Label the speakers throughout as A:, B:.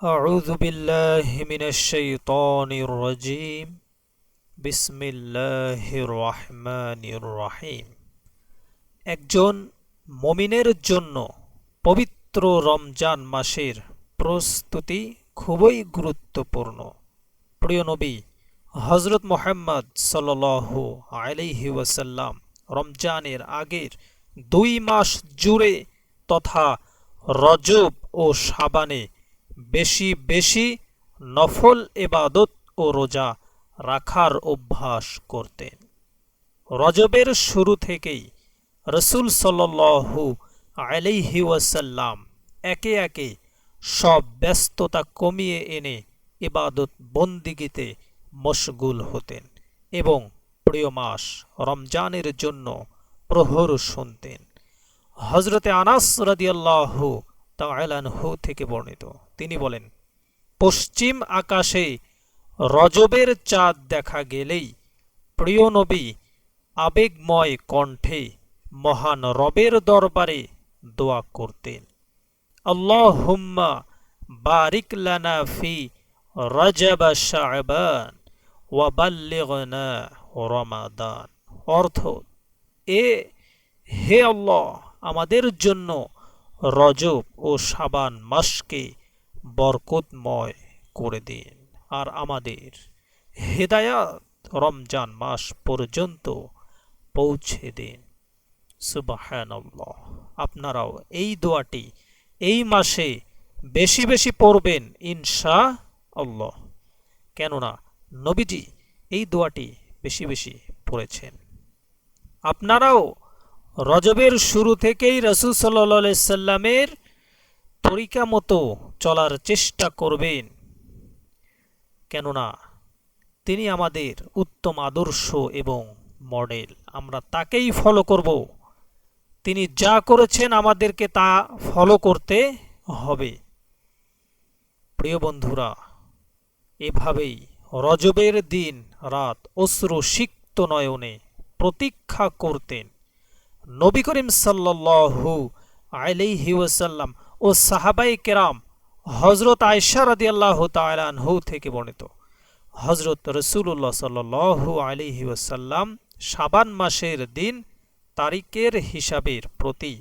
A: أعوذ بالله من الشيطان الرجيم بسم الله الرحمن الرحيم একজন মমিনের জন্য পবিত্র রমজান মাসের প্রস্তুতি খুবই গুরুত্বপূর্ণ প্রিয় নবী হজরত মোহাম্মদ সাল্লাল্লাহু আলাইহি ওয়াসাল্লাম রমজানের আগের দুই মাস জুড়ে তথা রজব ও সাবানে বেশি বেশি নফল এবাদত ও রোজা রাখার অভ্যাস করতেন। রজবের শুরু থেকেই রসুল সাল্লু আলাইহি ওয়াসাল্লাম একে একে সব ব্যস্ততা কমিয়ে এনে ইবাদত বন্দিগিতে মশগুল হতেন এবং প্রিয় মাস রমজানের জন্য প্রহর শুনতেন। হজরতে আনাস রাদিয়াল্লাহু তাআলাহু থেকে বর্ণিত। তিনি বলেন, পশ্চিম আকাশে রজবের চাঁদ দেখা গেলেই প্রিয় নবী আবেগময় কণ্ঠে মহান রবের দরবারে দোয়া করতেন। আল্লাহুম্মা বারিক লানা ফি রজব শাবান ওয়া বাল্লিগনা রমাদান। অর্থ, এ, হে আল্লাহ, আমাদের জন্য রজব ও সাবান মাসকে বরকতময় করে দিন। আর আমাদের হেদায়াত রমজান মাস পর্যন্ত পৌঁছে দিন। সুবাহান আপনারাও এই দোয়াটি এই মাসে বেশি বেশি পড়বেন ইনশা আল্লাহ কেননা নবীজি এই দোয়াটি বেশি বেশি পড়েছেন। আপনারাও রজবের শুরু থেকেই রসুল সাল্লা সাল্লামের তরিকা মতো চলার চেষ্টা করবেন। কেননা তিনি আমাদের উত্তম আদর্শ এবং মডেল, আমরা তাকেই ফলো করব। তিনি যা করেছেন আমাদেরকে তা ফলো করতে হবে। প্রিয় বন্ধুরা, এভাবেই রজবের দিন রাত অশ্রু সিক্ত নয়নে প্রতীক্ষা করতেন। নবী করিম সাল্লাহু আলাইহি ও সাহাবাই কেরাম হজরত আয়সা রাদি আল্লাহ তালানহু থেকে বর্ণিত। হজরত রসুল্লাহ সাল্লু আলিহি সাবান মাসের দিন তারিখের হিসাবের প্রতি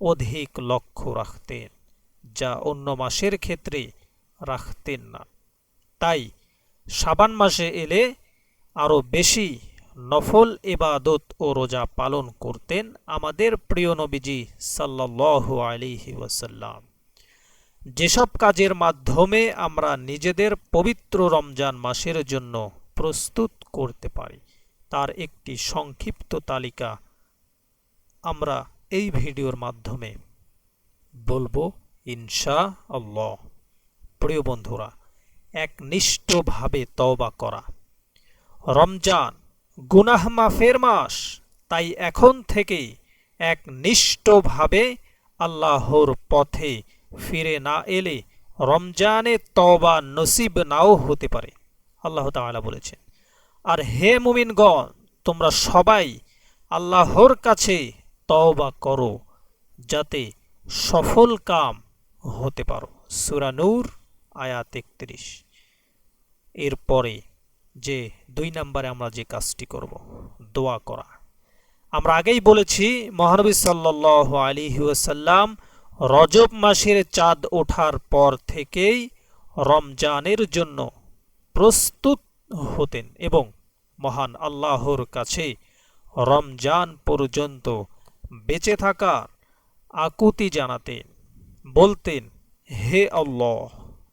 A: অধিক লক্ষ্য রাখতেন, যা অন্য মাসের ক্ষেত্রে রাখতেন না। তাই সাবান মাসে এলে আরও বেশি নফল এবাদত ও রোজা পালন করতেন আমাদের প্রিয় নবীজি সাল্লাল্লাহু আলিহি ওয়াসাল্লাম। যেসব কাজের মাধ্যমে আমরা নিজেদের পবিত্র রমজান মাসের জন্য প্রস্তুত করতে পারি, তার একটি সংক্ষিপ্ত তালিকা আমরা এই ভিডিওর মাধ্যমে বলব ইনশা আল্লাহ প্রিয় বন্ধুরা, একনিষ্ঠভাবে তওবা করা। রমজান গুনাহ মাফের মাস। তাই এখন থেকে এক নিষ্ঠভাবে আল্লাহর পথে ফিরে না এলে রমজানে তবা নসিব নাও হতে পারে, আল্লাহ তাআলা বলেছেন। আর হে মুমিনগণ, তোমরা সবাই আল্লাহর কাছে তওবা করো, যাতে সফল কাম হতে পারো। সুরানুর আয়াত একত্রিশ। এরপরে যে দুই নম্বরে আমরা যে কাজটি করব, দোয়া করা। আমরা আগেই বলেছি, মহানবী সাল্লাহ আলী ওয়াসাল্লাম রজব মাসের চাঁদ ওঠার পর থেকেই রমজানের জন্য প্রস্তুত হতেন এবং মহান আল্লাহর কাছে রমজান পর্যন্ত বেঁচে থাকার আকুতি জানাতেন, বলতেন, হে আল্লাহ,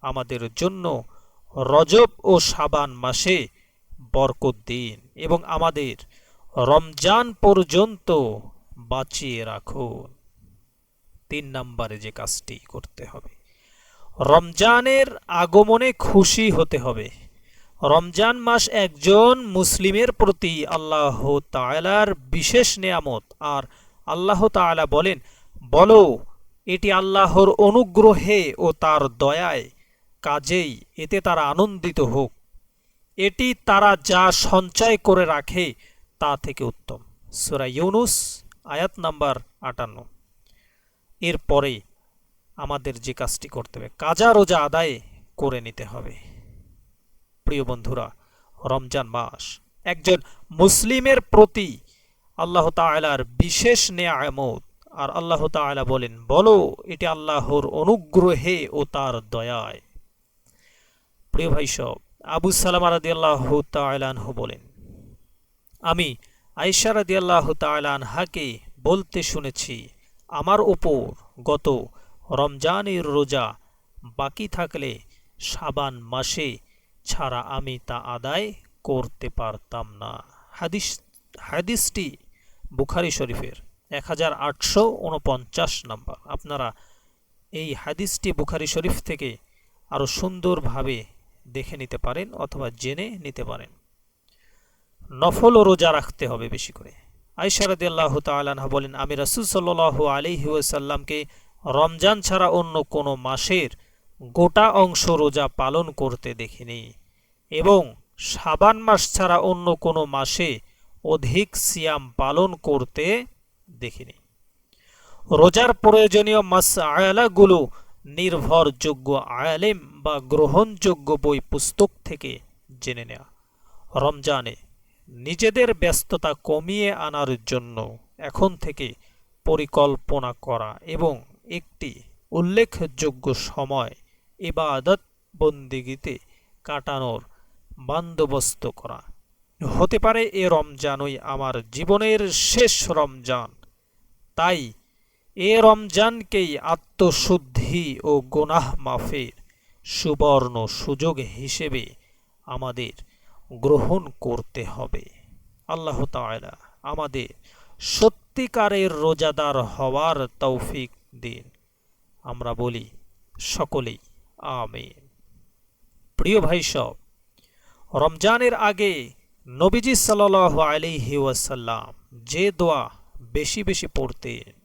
A: আমাদের জন্য রজব ও সাবান মাসে বরকত দিন এবং আমাদের রমজান পর্যন্ত বাঁচিয়ে রাখুন। তিন নম্বরে যে কাজটি করতে হবে, রমজানের আগমনে খুশি হতে হবে। রমজান মাস একজন মুসলিমের প্রতি আল্লাহ তালার বিশেষ নিয়ামত। আর আল্লাহ তালা বলেন, বলো, এটি আল্লাহর অনুগ্রহে ও তার দয়ায় কাজেই এতে তারা আনন্দিত হোক। এটি তারা যা সঞ্চয় করে রাখে তা থেকে উত্তম। সুরা ইউনুস, আয়াত নাম্বার আটান্ন। এরপরে আমাদের যে কাজটি করতে হবে, কাজা রোজা আদায়ে করে নিতে হবে। প্রিয় বন্ধুরা, রমজান মাস একজন মুসলিমের প্রতি আল্লাহ তাআলার বিশেষ নেয়ামত। আর আল্লাহ তাআলা বলেন, বলো, এটি আল্লাহর অনুগ্রহে ও তার দয়ায়। প্রিয় ভাই সব, আবু সালামা রাদিয়াল্লাহু তাআলা আনহু বলেন, আমি আয়েশা রাদিয়াল্লাহু তাআলা আনহাকে বলতে শুনেছি, আমার উপর গত রমজানের রোজা বাকি থাকলে সাবান মাসে ছাড়া আমি তা আদায় করতে পারতাম না। হাদিস, হাদিসটি বুখারি শরীফের এক হাজার আটশো উনপঞ্চাশ নম্বর। আপনারা এই হাদিসটি বুখারি শরীফ থেকে আরও সুন্দরভাবে দেখে নিতে পারেন অথবা জেনে নিতে পারেন। নফল ও রোজা রাখতে হবে বেশি করে। আইসারদি আল্লাহ বলেন, আমি রাসুল সাল্লাহ আলিহি ওয়াসাল্লামকে রমজান ছাড়া অন্য কোনো মাসের গোটা অংশ রোজা পালন করতে দেখিনি এবং সাবান মাস ছাড়া অন্য কোনো মাসে অধিক সিয়াম পালন করতে দেখিনি। রোজার প্রয়োজনীয় মাস আয়ালাগুলো নির্ভরযোগ্য আয়ালেম বা গ্রহণযোগ্য বই পুস্তক থেকে জেনে নেওয়া রমজানে নিজেদের ব্যস্ততা কমিয়ে আনার জন্য এখন থেকে পরিকল্পনা করা এবং একটি উল্লেখযোগ্য সময় ইবাদত বন্দিগিতে কাটানোর বন্দোবস্ত করা। হতে পারে এ রমজানই আমার জীবনের শেষ রমজান। তাই এ রমজানকেই আত্মশুদ্ধি ও গোনাহ মাফের সুবর্ণ সুযোগ হিসেবে আমাদের গ্রহণ করতে হবে। আল্লাহ তাআলা আমাদের সত্যিকারের রোজাদার হওয়ার তৌফিক দিন। আমরা বলি সকলেই আমিন। প্রিয় ভাই সব, রমজানের আগে নবীজি সাল্লাহ আলিহি ওয়াসাল্লাম যে দোয়া বেশি বেশি পড়তেন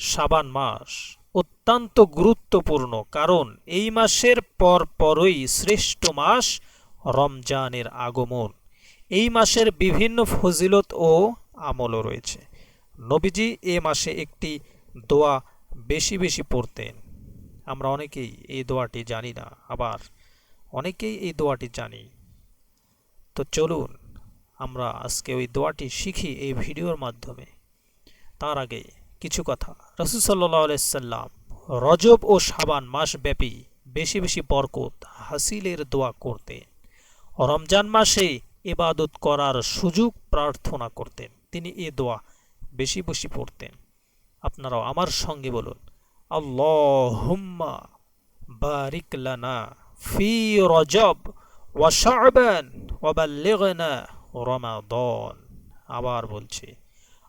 A: সাবান মাস অত্যন্ত গুরুত্বপূর্ণ, কারণ এই মাসের পর পরই শ্রেষ্ঠ মাস রমজানের আগমন। এই মাসের বিভিন্ন ফজিলত ও আমলও রয়েছে। নবীজি এ মাসে একটি দোয়া বেশি বেশি পড়তেন। আমরা অনেকেই এই দোয়াটি জানি না, আবার অনেকেই এই দোয়াটি জানি। তো চলুন, আমরা আজকে ওই দোয়াটি শিখি এই ভিডিওর মাধ্যমে। তার আগে কিছু কথা। রসুল সাল্লাম রজব ও সাবান মাস ব্যাপী বেশি বেশি বরকত হাসিলের দোয়া করতেন। রমজান মাসে ইবাদত করার সুযোগ প্রার্থনা করতেন। তিনি এ দোয়া বেশি বেশি পড়তেন। আপনারাও আমার সঙ্গে বলুন, আল্লাহুম্মা বারিক লানা ফি রজব ওয়া শাবান রমাদান। আবার বলছি,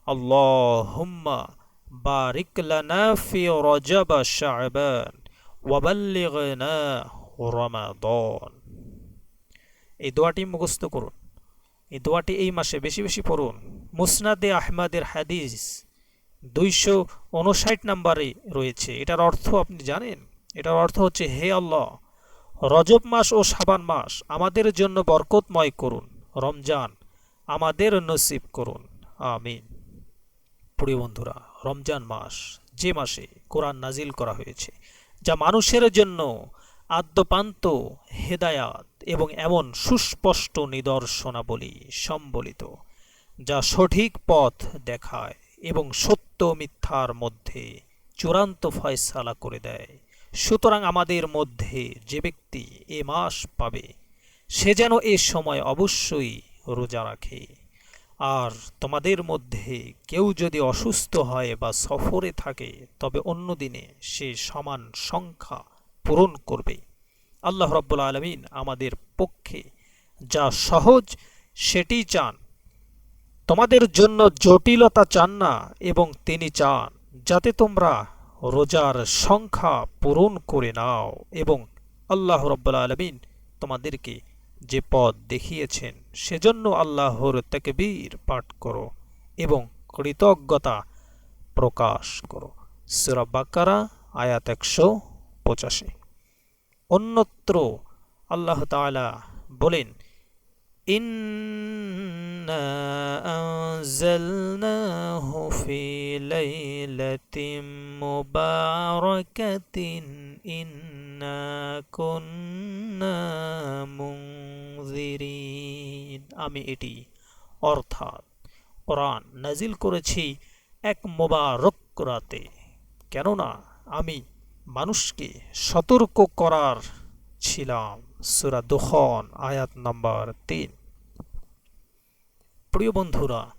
A: আল্লাহুম্মা লানা ফি রজব শাবান ওয়া বাল্লিগনা রমাদান এই দোয়াটি মুখস্থ করুন। এই দোয়াটি এই মাসে বেশি বেশি পড়ুন। মুসনাদে আহমাদের হাদিস দুইশো উনষাট নাম্বারে রয়েছে। এটার অর্থ আপনি জানেন? এটার অর্থ হচ্ছে, হে আল্লাহ, রজব মাস ও সাবান মাস আমাদের জন্য বরকতময় করুন। রমজান আমাদের নসিব করুন। আমিন। প্রিয় বন্ধুরা রমজান মাস, যে মাসে কোরআন নাজিল করা হয়েছে, যা মানুষের জন্য আদ্যপান্ত, হেদায়াত এবং এমন সুস্পষ্ট নিদর্শনাবলী সম্বলিত, যা সঠিক পথ দেখায় এবং সত্য মিথ্যার মধ্যে চূড়ান্ত ফয়সালা করে দেয়। সুতরাং আমাদের মধ্যে যে ব্যক্তি এ মাস পাবে, সে যেন এ সময় অবশ্যই রোজা রাখে। আর তোমাদের মধ্যে কেউ যদি অসুস্থ হয় বা সফরে থাকে, তবে অন্য দিনে সে সমান সংখ্যা পূরণ করবে। আল্লাহ রব্বুল আলমিন আমাদের পক্ষে যা সহজ, সেটি চান। তোমাদের জন্য জটিলতা চান না এবং তিনি চান যাতে তোমরা রোজার সংখ্যা পূরণ করে নাও এবং আল্লাহ রব্বুল আলমিন তোমাদেরকে যে পথ দেখিয়েছেন সেজন্য আল্লাহর তেকবীর পাঠ করো এবং কৃতজ্ঞতা প্রকাশ করো সুরা বাকারা আয়াত একশো পঁচাশি অন্যত্র আল্লাহ তাআলা বলেন إنا أنزلناه في ليلة مباركة إنا আমি এটি অর্থাৎ কোরআন নাজিল করেছি এক মোবারক রাতে। কেননা আমি মানুষকে সতর্ক করার ছিলাম। সুরা দুখন, আয়াত নম্বর তিন। প্রিয় বন্ধুরা,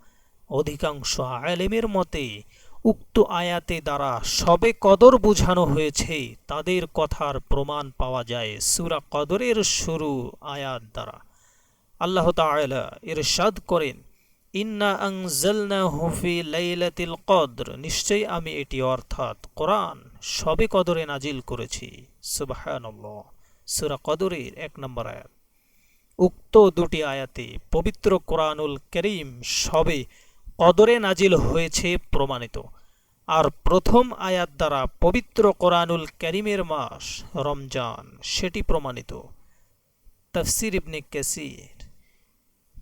A: অধিকাংশ আলেমের মতে উক্ত আয়াতে দ্বারা সবে কদর বোঝানো হয়েছে, তাদের কথার প্রমাণ পাওয়া যায় সুরা কদরের শুরু আয়াত দ্বারা। আল্লাহ তাআলা ইরশাদ করেন, ইন্না আনজালনাহু ফি লাইলাতিল কদর। নিশ্চয়ই আমি এটি অর্থাৎ কোরআন সবে কদরে নাজিল করেছি। সুবহানাল্লাহ। সুরা কদরের এক নম্বর আয়াত। উক্ত দুটি আয়াতে পবিত্র কোরআনুল করিম সবে কদরে নাজিল হয়েছে প্রমাণিত। আর প্রথম আয়াত দ্বারা পবিত্র কোরআনুল করিমের মাস রমজান, সেটি প্রমাণিত। তফসির ইবনে কেসির,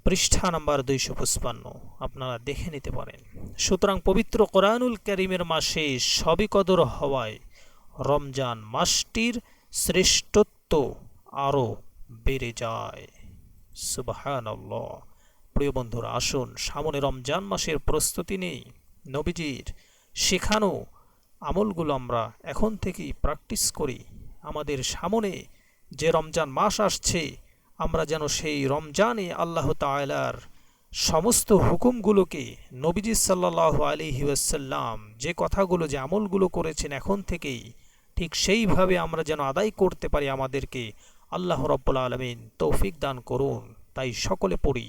A: পৃষ্ঠা নাম্বার দুইশো পঁচপান্ন, আপনারা দেখে নিতে পারেন। সুতরাং পবিত্র কোরআনুল করিমের মাসে সবই কদর হওয়ায় রমজান মাসটির শ্রেষ্ঠত্ব আরও বেড়ে যায়। সুবাহান প্রিয় বন্ধুরা, আসুন সামনে রমজান মাসের প্রস্তুতি নেই। নবীজির শেখানো আমলগুলো আমরা এখন থেকেই প্র্যাকটিস করি। আমাদের সামনে যে রমজান মাস আসছে, আমরা যেন সেই রমজানে আল্লাহ তালার সমস্ত হুকুমগুলোকে নবীজি সাল্লাহ আলিহি ওয়াসাল্লাম যে কথাগুলো, যে আমলগুলো করেছেন এখন থেকেই ঠিক সেইভাবে আমরা যেন আদায় করতে পারি আমাদেরকে। আল্লাহ রব্বুল আলমিন তৌফিক দান করুন। তাই সকলে পড়ি।